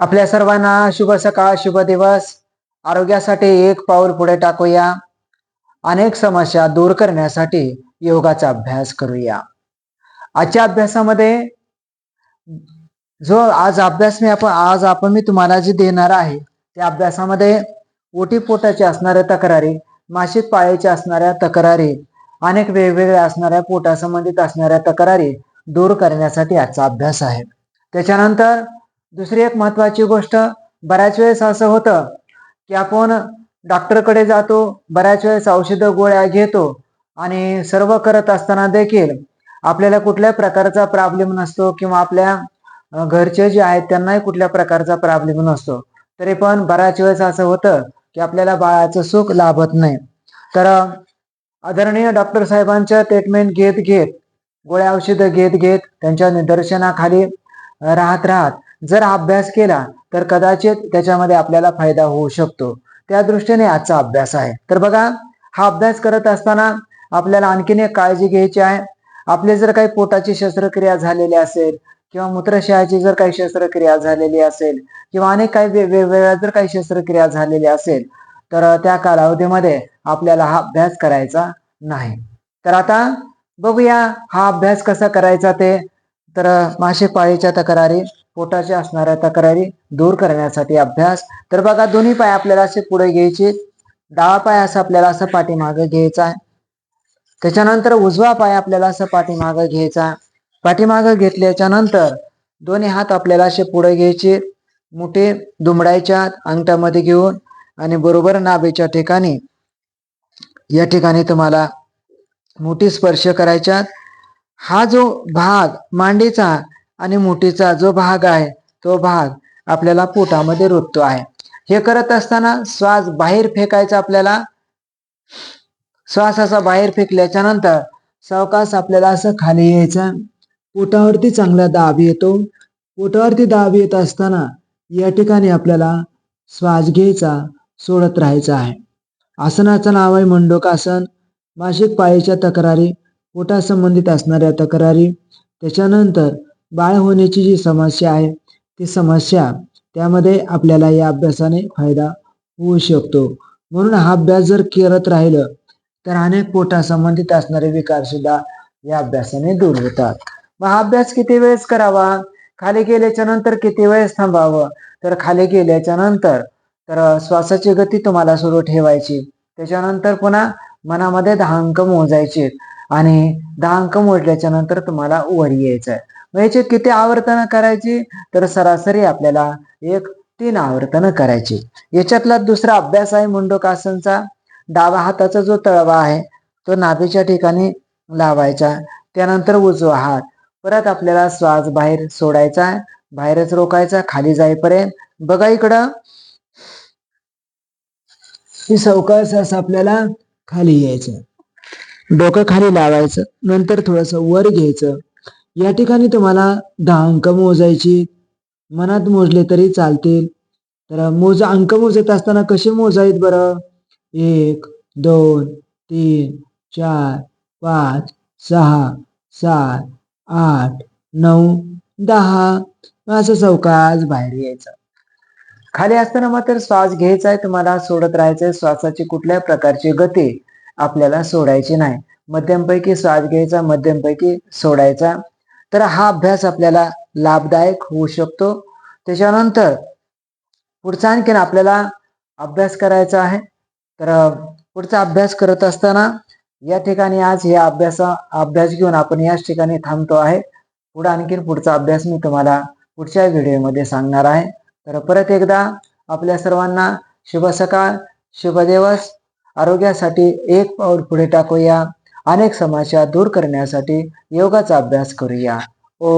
आपल्या सर्वांना शुभ सकाळ शुभ दिवस. आरोग्यासाठी एक पाऊल पुढे टाकूया. अनेक समस्या दूर करण्यासाठी योगाचा अभ्यास करूया. आजच्या अभ्यासामध्ये जो आज अभ्यास मी आपण आज आपण मी तुम्हाला जे देणार आहे त्या अभ्यासामध्ये ओटीपोटाच्या असणाऱ्या तक्रारी मासिक पाळीच्या असणाऱ्या तक्रारी अनेक वेगवेगळ्या असणाऱ्या पोटासंबंधित असणाऱ्या तक्रारी दूर करण्यासाठी आजचा अभ्यास आहे. त्याच्यानंतर दुसरी एक महत्वाची गोष्ट बऱ्याच वेळेस असं होतं की आपण डॉक्टरकडे जातो बऱ्याच वेळेस औषधं गोळ्या घेतो आणि सर्व करत असताना देखील आपल्याला कुठल्या प्रकारचा प्रॉब्लेम नसतो किंवा आपल्या घरचे जे आहेत त्यांनाही कुठल्या प्रकारचा प्रॉब्लेम नसतो. तरी पण बऱ्याच वेळेस असं होतं की आपल्याला बाळाचं सुख लाभत नाही. तर आदरणीय डॉक्टर साहेबांच्या ट्रीटमेंट घेत घेत गोळ्या औषधं घेत घेत त्यांच्या निदर्शनाखाली राहत राहत जर अभ्यास केला तर कदाचित त्याच्यामध्ये आपल्याला फायदा होऊ शकतो. त्या दृष्टीने आजचा अभ्यास आहे. तर बघा हा अभ्यास करत असताना आपल्याला आणखीन एक काळजी घ्यायची आहे. आपले जर काही पोटाची शस्त्रक्रिया झालेली असेल किंवा मूत्रशयाची जर काही शस्त्रक्रिया झालेली असेल किंवा अनेक काही वेगवेगळ्या जर काही शस्त्रक्रिया झालेल्या असेल तर त्या कालावधीमध्ये आपल्याला हा अभ्यास करायचा नाही. तर आता बघूया हा अभ्यास कसा करायचा ते. तर मासिक पाळीच्या तक्रारी. पोटाच्या असणाऱ्या तक्रारी दूर करण्यासाठी अभ्यास. तर बघा दोन्ही पाय आपल्याला असे पुढे घ्यायचे. डावा पाय असं आपल्याला असं पाठीमागं घ्यायचा आहे. त्याच्यानंतर उजवा पाय आपल्याला असं पाठीमागं घ्यायचा पाठीमागं घेतल्याच्या नंतर दोन्ही हात आपल्याला असे पुढे घ्यायचे. मुठे दुमडायच्या अंगठामध्ये घेऊन आणि बरोबर नाभेच्या ठिकाणी. या ठिकाणी तुम्हाला मुठी स्पर्श करायच्यात हा जो भाग मांडीचा आणि मुठीचा जो भाग आहे तो भाग आपल्याला पोटामध्ये रुततो आहे. हे करत असताना श्वास बाहेर फेकायचा आपल्याला श्वास असा बाहेर फेकल्याच्या नंतर सावकाश आपल्याला असं खाली यायचं. पोटावरती चांगला दाब येतो. पोटावरती दाब येत असताना या ठिकाणी आपल्याला श्वास घ्यायचा सोडत राहायचा आहे. आसनाचं नाव आहे मंडोकासन मासिक पाळीच्या तक्रारी पोटासंबंधित असणाऱ्या तक्रारी. त्याच्यानंतर बाळ होण्याची जी समस्या आहे ती समस्या त्यामध्ये आपल्याला या अभ्यासाने फायदा होऊ शकतो. म्हणून हा अभ्यास जर करत राहिलं तर अनेक पोटासंबंधित असणारे विकार सुद्धा या अभ्यासाने दूर होतात. मग हा अभ्यास किती वेळेस करावा? खाली गेल्याच्यानंतर किती वेळेस थांबावं? तर खाली गेल्याच्यानंतर तर श्वासाची गती तुम्हाला सुरू ठेवायची. त्याच्यानंतर पुन्हा मनामध्ये दहा अंक मोजायचे आणि दहा अंक मोजल्याच्या नंतर तुम्हाला वर यायचं आहे मग याची किती आवर्तन करायची? तर सरासरी आपल्याला एक तीन आवर्तन करायची. याच्यातला दुसरा अभ्यास आहे मुंडकासनचा. डावा हाताचा जो तळवा आहे तो नाभीच्या ठिकाणी लावायचा. त्यानंतर उजवा हात. परत आपल्याला श्वास बाहेर सोडायचा बाहेरच रोकायचा खाली जाईपर्यंत. बघा इकडं. ही सावकाश असं आपल्याला खाली यायचं. डोकं खाली लावायचं. नंतर थोडस वर घ्यायचं. या ठिकाणी तुम्हाला दहा अंक मोजायची. मनात मोजले तरी चालतील. तर मोज अंक मोजत असताना कसे मोजायत बरं? एक दोन तीन चार पाच सहा सात आठ नऊ दहा. असं सावकाश बाहेर यायचं. खाली असताना मात्र श्वास घ्यायचा आहे. तुम्हाला सोडत राहायचंय. श्वासाची कुठल्या प्रकारची गती आपल्याला सोडायची नाही. मध्यमपैकी श्वास घ्यायचा मध्यमपैकी सोडायचा. तर हा अभ्यास आपल्याला लाभदायक होऊ शकतो. त्याच्यानंतर पुढचा आणखीन आपल्याला अभ्यास करायचा आहे. तर पुढचा अभ्यास करत असताना या ठिकाणी आज या अभ्यासा अभ्यास घेऊन आपण याच ठिकाणी थांबतो आहे. पुढे आणखीन पुढचा अभ्यास मी तुम्हाला पुढच्या व्हिडिओमध्ये सांगणार आहे. तर परत एकदा आपल्या सर्वांना शुभ सकाळ शुभ दिवस. आरोग्यासाठी एक पाऊल पुढे टाकूया. अनेक समस्या दूर करण्यासाठी योगाचा अभ्यास करूया. ओ